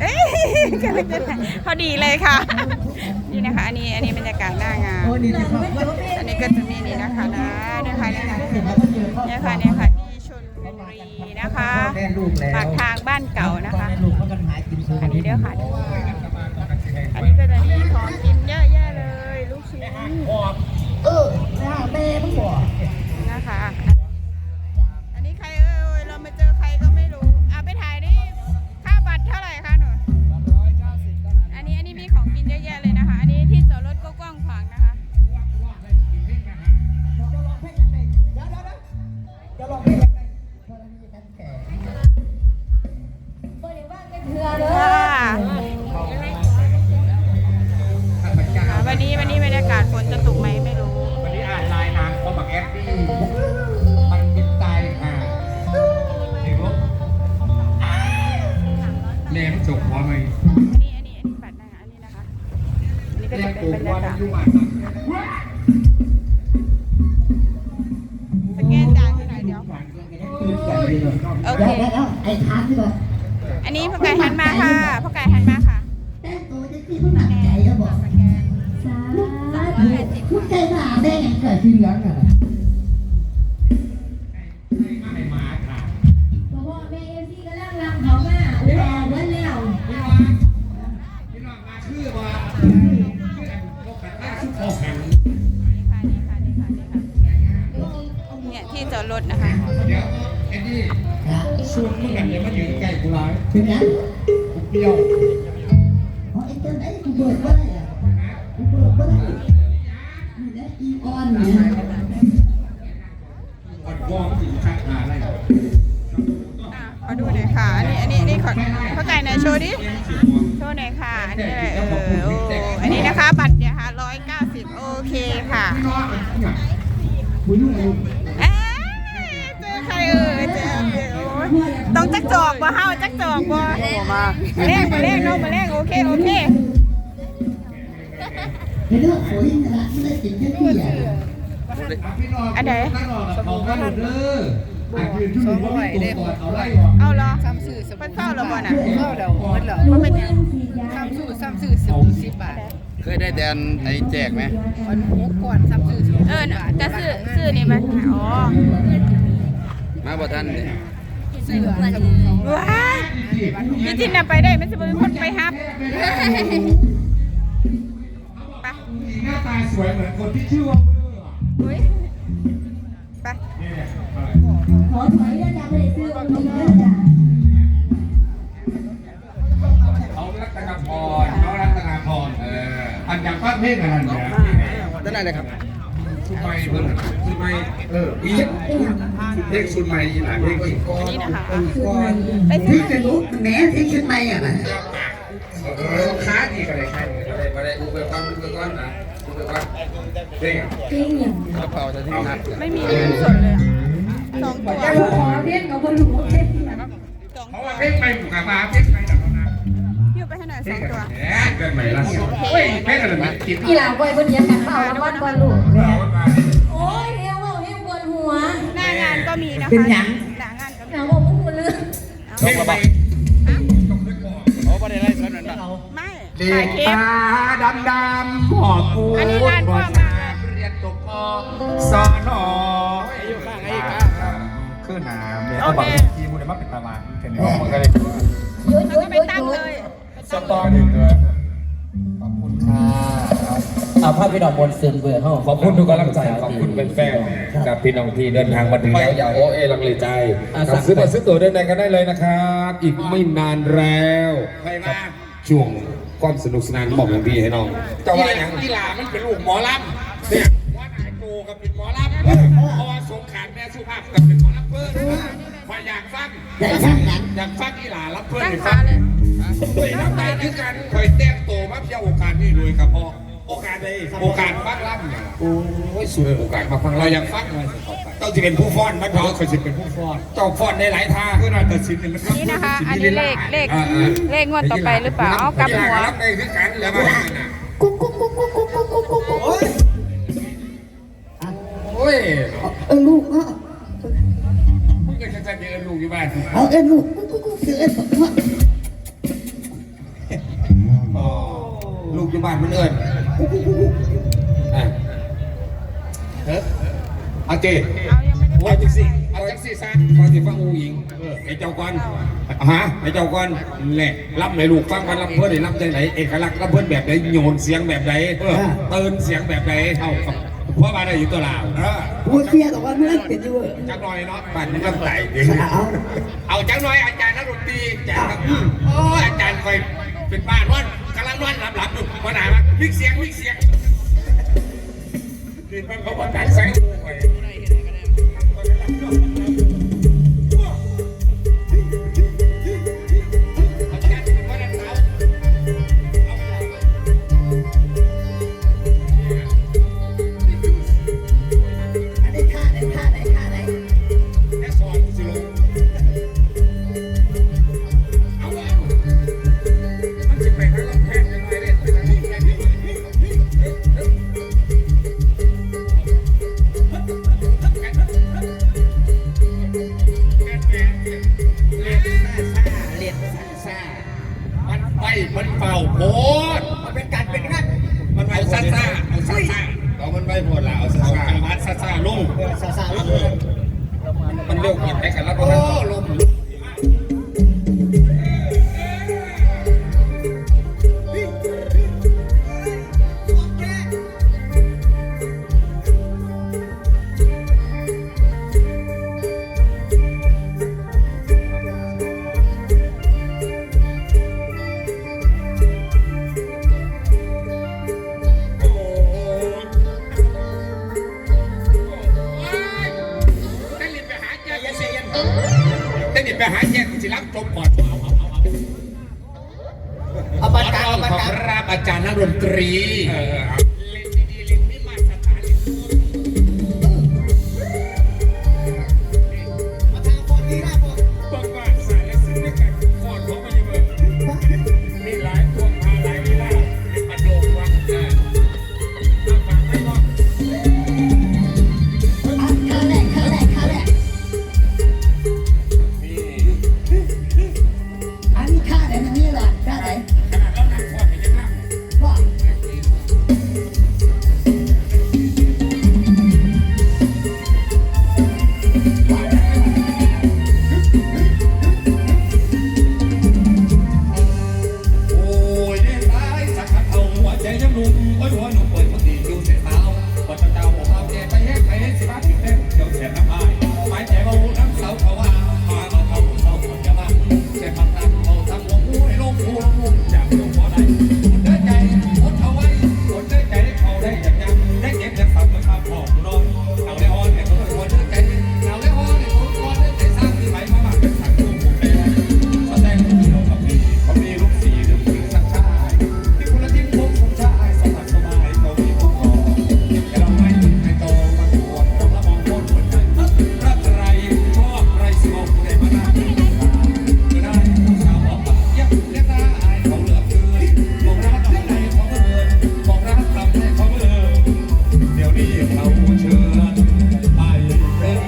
เอ้ยพอดีเลยค่ะ นี่นะคะ อันนี้อันนี้บรรยากาศหน้างาน อันนี้ก็จะมีนี่นะคะนะนี่ค่ะนี่ค่ะนี่ค่ะนี่ค่ะที่ชลบุรีนะคะปากทางบ้านเก่านะคะอันนี้เด้อค่ะอันนี้ก็จะมีของกินเยอะแยะเลย ลูกชิ้นเออแม่มึงบอก นี้ก็จะเป็นบรรยากาศสแกนจ่ายให้หน่อยเดี๋ยว โอเค ไอ้ทานที่บอกอันนี้พ่อไก่หันมาค่ะพ่อไก่หันมาค่ะแต่งตัวจะที่ผู้หนักใจแล้วบอกสแกนผู้ใจหนาแม่งเกิดที่เหลืองอะ ที่จอดรถนะคะเดี๋ยวเอ็ดดี้ครับสูตรมึงกันอย่ามายืนใกล้กูร้ายเป็นยังกูเปรี้ยวเพราะไอ้เจ้าไหนกูเบิกว่าอะไรอะกูเบิกว่าอะไรนี่นะอีออนเนี่ยอดวอร์มถึงชักหาอะไรอะขอดูหน่อยค่ะ อันนี้อันนี้อันนี้ขอพ่อไก่ไหนอยโชว์ดิโชว์หน่อยค่ะ อันนี้อะไรเออโอ้อันนี้นะคะบัตรเนี่ยค่ะร้อยเก้าสิบโอเคค่ะ ต้องจักจอกบ่เฮาจักจอกบ่มาเลขมาเลขเนาะมาเลขโอเคโอเคในเรื่องฝนนี่นะไม่ได้กินแค่ที่อะอันไหนของกันเด้ออะยืนที่มือว่ามีตัวก่อนเอาไล่ก่อนเอาเหรอซ้ำสื่อเพิ่นเฝ้าเหรอบ่น่ะเข้าเดี๋ยวหมดแล้วบ่เป็นหยังซ้ำซื้อซ้ำซื้อสิบสิบบาทเคยได้แดนไอ้แจกไหมวันหกก่อนซ้ำซื้อสิบเออจะซื้อซื้อนี่มันอ๋อมาบ่ทันเนี่ย ว้ายยี่จินน่ะไปได้มันสิบ่มีคนไปฮับไปหน้าตาสวยเหมือนคนที่ชื่อว่าเมื่ออุ้ยไปเนี่ยขอถอยแล้วจะไม่ได้ซื้อวันนี้แล้วจ้ะเขารัตนาพรเขารัตนาพรเอออันอย่างป้าเพ่งอะไรเนี่ยได้ไหนเลยครับ ชุดใหม่เพิ่นชุดใหม่เอออีเพลงชุดใหม่อีหลายเพลงอีกนี่นะคะที่จะรู้แม้ที่ชุดใหม่อะนะเออค้าดีก็ได้ค้าดีก็ได้ก็ได้อุปกรณ์อุปรณ์นะอุกรณ์เพลงเพลงกระเป๋าจะที่นัดไม่มีสดเลยสองตัวขอเพลงกับบอลลูนเพลงเพราะว่าเพลงใหม่ผมกับมาเพลงใหม่แบบนั้นไปขนาดสองตัวแหมเก่นใหม่ละเฮ้ยเล่กันเลยมั้ยกีฬาบอยบนเย็นกันเปล่าแววันบอลลูน มีนะคะเป็นหยัง หน้างานก็มีหนังบอกมุ้งมือลือเพลงไปโอ้บ่ได้ไล่สอนนั่นนะไม่เด็ถ่ายกคลิป ตาดำดำหอบปูอันนี้ร้านกว้างมากเลยเรียนตกมสอนออยู่ข้างไอ้ก้าขึ้นหนาเนี่ยเขาบอกทีมูลมาเป็นตารางแค่นี้มันก็เลยหยุดหแล้วยุดก็หไปยุดตั้งหยุเลดยสตอรี่เกินขอบคุณค่ะ เอาภาพพี่ดอกบนซึมเบื่อเขาขอบคุณทุกกำลังใจขอบคุณเป็นแฟนๆกับพี่น้องที่เดินทางมาถึงแล้วอย่าโอเอลังเลใจครับซื้อมาซื้อตั๋วเดินทางกันได้เลยนะครับอีกไม่นานแล้วใครมาช่วงความสนุกสนานบอกอย่างพี่ให้น้องจะว่าอย่างกีฬามันเป็นลูกหมอลำเนี่ยว่าไหนโกกับเป็นหมอลำเพราะว่าสงขารแม่สุภาพกับเป็นหมอลำเพิ่นพออยากฟังอยากฟังหนังอยากฟังกีฬาลำเพิ่นตั้งให้ขาฟังเลยเคยทำได้คือกันเคยแต้มโตมาเพียงโอกาสนี่เลยครับพ่อ โอกาสใดโอกาสฟังลำเนี่ยโอ้ยสุดโอกาสมาฟังเราเราออยากากฟังเลยต้องจะเป็นผู้ฟ้อนมันเถอะเคยจะเป็นผู้ฟ้อนเจ้าฟ้อนได้หลายท่าเพื่อน่าตัดสินมันอันนี้นะคะ อันนี้เลขเลขเลขงวดต่อไปหรือเปล่าเอากลับหัวรับได้คือกันแล้วมาน่ะกุ๊กกุ๊กกุ๊กกุ๊กกุ๊กกุ๊กกุ๊กกุ๊กกุ๊กโอ้ยเออลูกเนาะมึงก็จะเจอลูกอยู่บ้านเอาเอ็นลูก โอเคเอาจังสิเอาจังสิซะคอยสิฟังอูหญิงไอ้เจ้ากันฮะไอ้เจ้ากันแหละรับไหนลูกฟังกันรับเพื่อนได้รับใจไหนเอกลักษณ์รับเพื่อนแบบไหนโยนเสียงแบบไหนเตือนเสียงแบบไหนเท่าพราะบ้านเราอยู่ตัวลาวพูดเสียแต่ว่าไม่เป็นด้วยจังหน่อยเนาะบ้านนต้องใส่ดิเอาจังหน่อยอาจารย์นักดนตรีอจางย์โอ้อาจารย์คอยเป็นบ้านว่ากำลังนอนหลับๆอยู่ขนาดว่ามิกเสียงมิกเสียง มันเขาบอกการใช้ดูไป ดมันเป็นการเป็นงานมันไปซาซาเอาซาซาเอามันไว้หมดละเอาซาอาซาซาซาลุงซาซาลูกมันเร็วกว่าแต่กันแล้วก็ ไปหาเชียนสิรับจบก่อนอาเอาปากขอราบอาจารย์นักดนตรี เออ พี่เขาเชิญไปเป็น